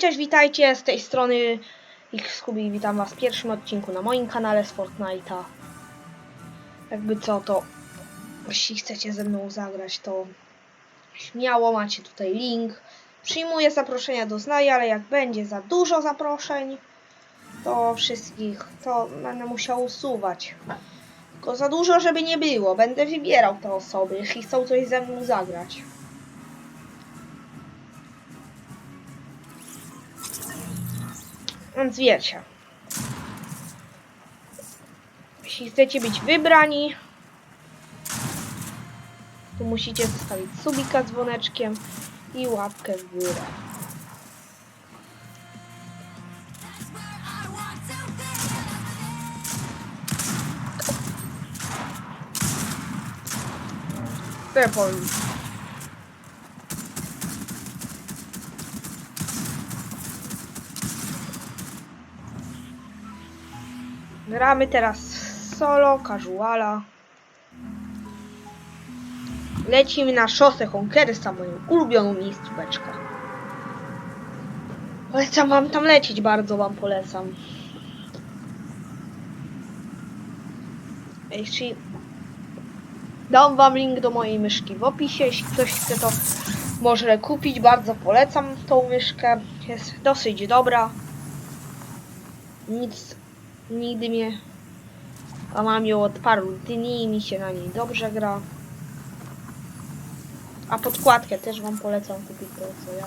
cześć, witajcie z tej strony Scooby, witam was w pierwszym odcinku na moim kanale z Fortnite'a. Jakby co, to jeśli chcecie ze mną zagrać, to śmiało macie tutaj link. Przyjmuję zaproszenia do znaj, ale jak będzie za dużo zaproszeń, to wszystkich, to będę musiał usuwać. Tylko za dużo, żeby nie było. Będę wybierał te osoby, jeśli chcą coś ze mną zagrać. Więc wiecie. Jeśli chcecie być wybrani, to musicie zostawić subika dzwoneczkiem i łapkę w górę. Purple. Gramy teraz solo, casuala. Lecimy na szosę Honkersa, moją ulubioną miejscóweczkę. Polecam wam tam lecieć, bardzo wam polecam. Jeśli dam wam link do mojej myszki w opisie, jeśli ktoś chce to może kupić, bardzo polecam tą myszkę. Jest dosyć dobra. Nic nigdy mnie. A mam ją od paru dni i mi się na niej dobrze gra. A podkładkę też wam polecam kupić to co ja.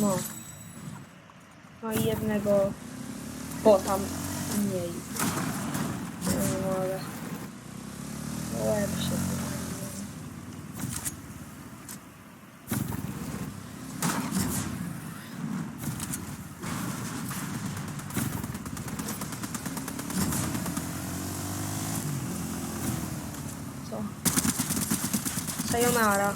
No. No i jednego bo tam mniej. No ale. Łeb się zamienił. Co? Sayonara.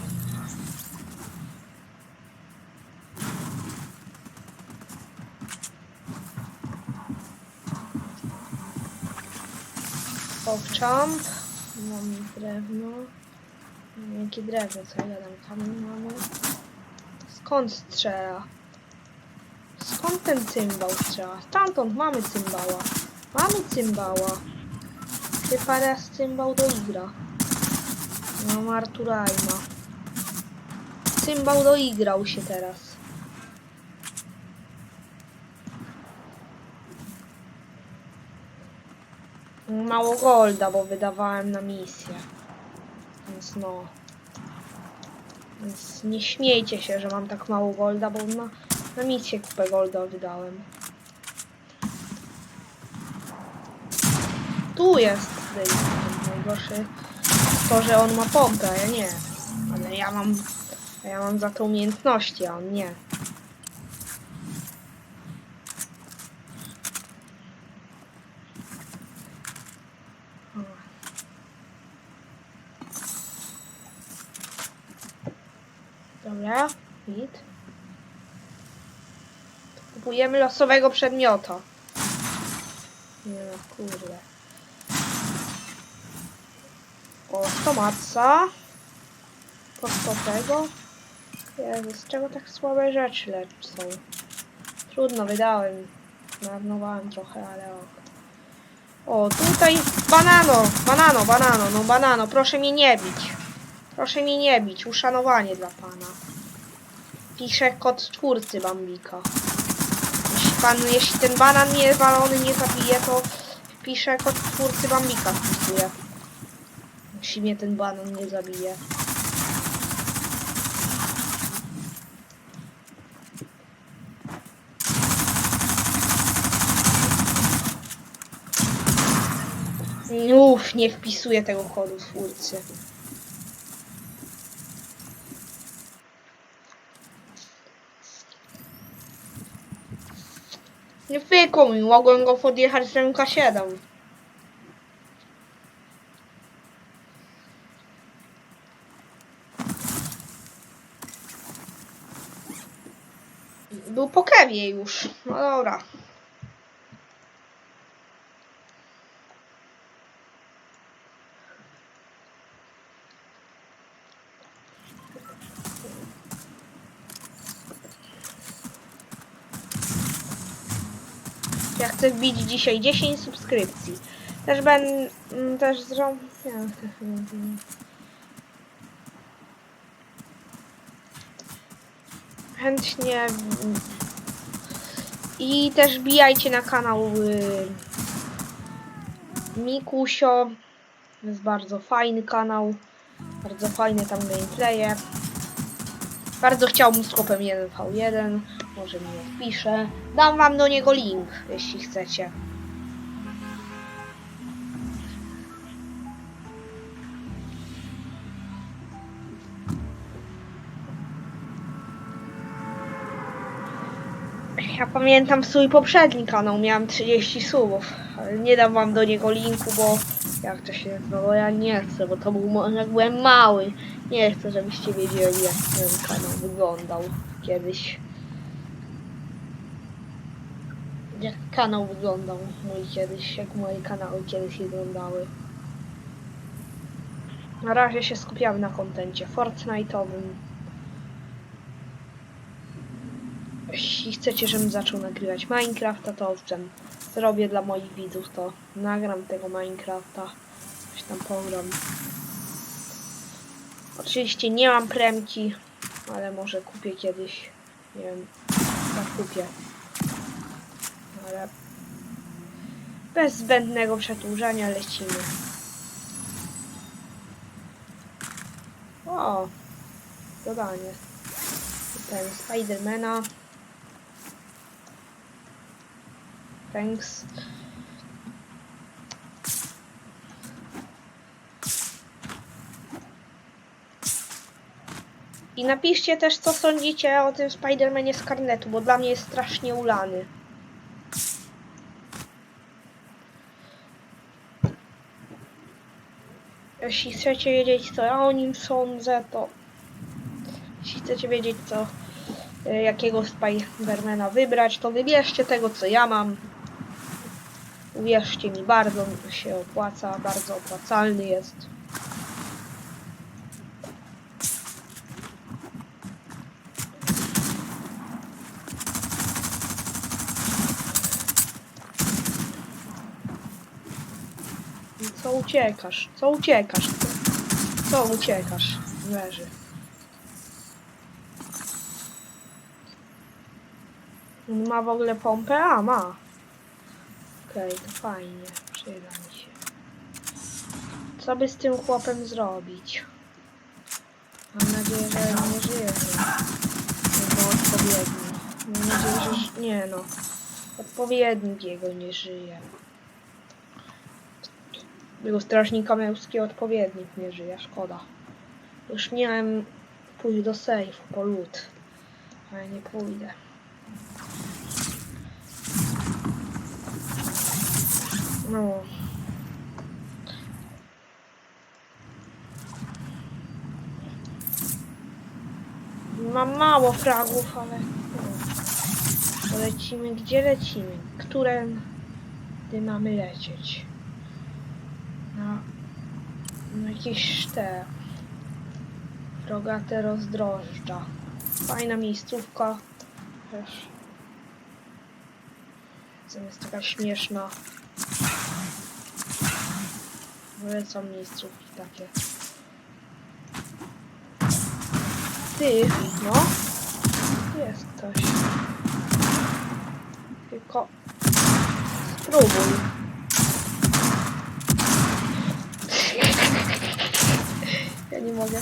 Pokczamp. Mamy drewno. Jakie drewno, co ja? Kamień mamy. Skąd strzela? Skąd ten cymbał strzela? Stamtąd mamy cymbała. Mamy cymbała. Chyba raz cymbał do igra. No Arturajma. Cymbał doigrał się teraz. Mało golda, bo wydawałem na misję. Więc no. Więc nie śmiejcie się, że mam tak mało golda, bo na, na misję kupę golda wydałem. Tu jest. Najgorszy to, że on ma pompę, ja nie. Ale ja mam. Ja mam za to umiejętności, a on nie. Dobra, hit. Kupujemy losowego przedmiota. Nie no, kurde. O, tomatca. Po co tego? Jezu, z czego tak słabe rzeczy lecą? Trudno, wydałem. Zmarnowałem trochę, ale ok. O, tutaj banano, banano, banano, no banano, proszę mnie nie bić. Proszę mnie nie bić, uszanowanie dla pana. Pisze kod twórcy Bambika. Jeśli pan, jeśli ten banan nie walony nie zabije, to pisze kod twórcy Bambika wpisuje. Jeśli mnie ten banan nie zabije. Uff, nie wpisuję tego kodu twórcy. Nie wykło mi, mogłem go podjechać z MK7. prawie już. No dobra. Ja chcę wbić dzisiaj 10 subskrypcji. Też będę... Mm, też zrobię... Chętnie i też bijajcie na kanał y, Mikusio. To jest bardzo fajny kanał. Bardzo fajne tam gameplaye. Bardzo chciałbym z kopem 1v1. Może mi odpisze. Dam wam do niego link, jeśli chcecie. Pamiętam swój poprzedni kanał, miałem 30 subów, ale nie dam wam do niego linku, bo jak to się nazywało, ja nie chcę, bo to był, jak byłem mały. Nie chcę, żebyście wiedzieli, jak ten kanał wyglądał kiedyś. Jak kanał wyglądał mój kiedyś, jak moje kanały kiedyś wyglądały. Na razie się skupiamy na kontencie Fortnite'owym. Jeśli chcecie, żebym zaczął nagrywać Minecrafta, to owszem, zrobię dla moich widzów to. Nagram tego Minecrafta. Coś tam pogram. Oczywiście nie mam premki, ale może kupię kiedyś. Nie wiem, tak kupię. Ale bez zbędnego przedłużania lecimy. O, dodanie. Ten Spidermana. Thanks. I napiszcie też, co sądzicie o tym Spidermanie z karnetu, bo dla mnie jest strasznie ulany. Jeśli chcecie wiedzieć, co ja o nim sądzę, to... Jeśli chcecie wiedzieć, co... y, Jakiego Spidermana wybrać, to wybierzcie tego, co ja mam. Uwierzcie mi, bardzo się opłaca, bardzo opłacalny jest. Co uciekasz? Co uciekasz? Co uciekasz? Leży. Ma w ogóle pompę? A, ma. Okej, to fajnie. Przyda mi się. Co by z tym chłopem zrobić? Mam nadzieję, że nie żyje. Jego odpowiedni. Mam nadzieję, że... Nie no. Odpowiednik jego nie żyje. Jego strażnika męski odpowiednik nie żyje, szkoda. Już miałem pójść do sejfu po lód, ale nie pójdę. No. Mam mało fragów, ale... No. Lecimy, gdzie lecimy? Którym gdy mamy lecieć? Na, na jakieś te rogate rozdrożdża. Fajna miejscówka też. Jest taka śmieszna. Polecam miejscówki takie. Ty, no. Jest ktoś. Tylko spróbuj. Ja nie mogę.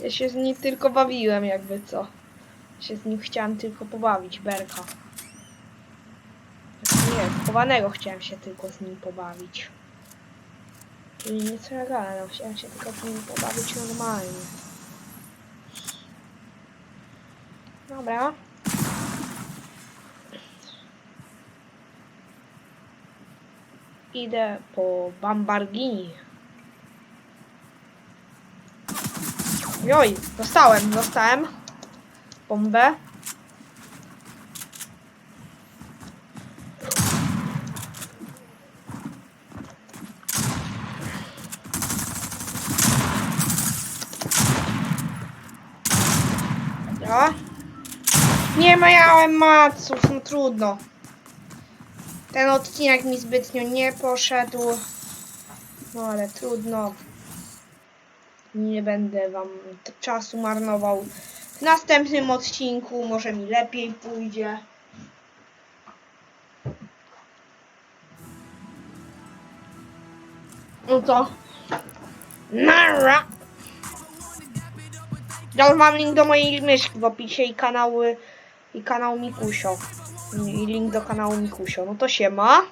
Ja się z nim tylko bawiłem, jakby co. Się z nim chciałem tylko pobawić, berka. Znaczy Nie, chowanego chciałem się tylko z nim pobawić. Czyli nieco ja gadam, chciałem się tylko z nim pobawić normalnie. Dobra. Idę po Bambargini. Joj, dostałem, dostałem. Bombę. Ja? Nie miałem maców, no trudno. Ten odcinek mi zbytnio nie poszedł. No ale trudno. Nie będę wam czasu marnował. W następnym odcinku może mi lepiej pójdzie. No to. Nara! Dam wam link do mojej myszki w opisie i kanały i kanał Mikusio. I link do kanału Mikusio. No to się ma.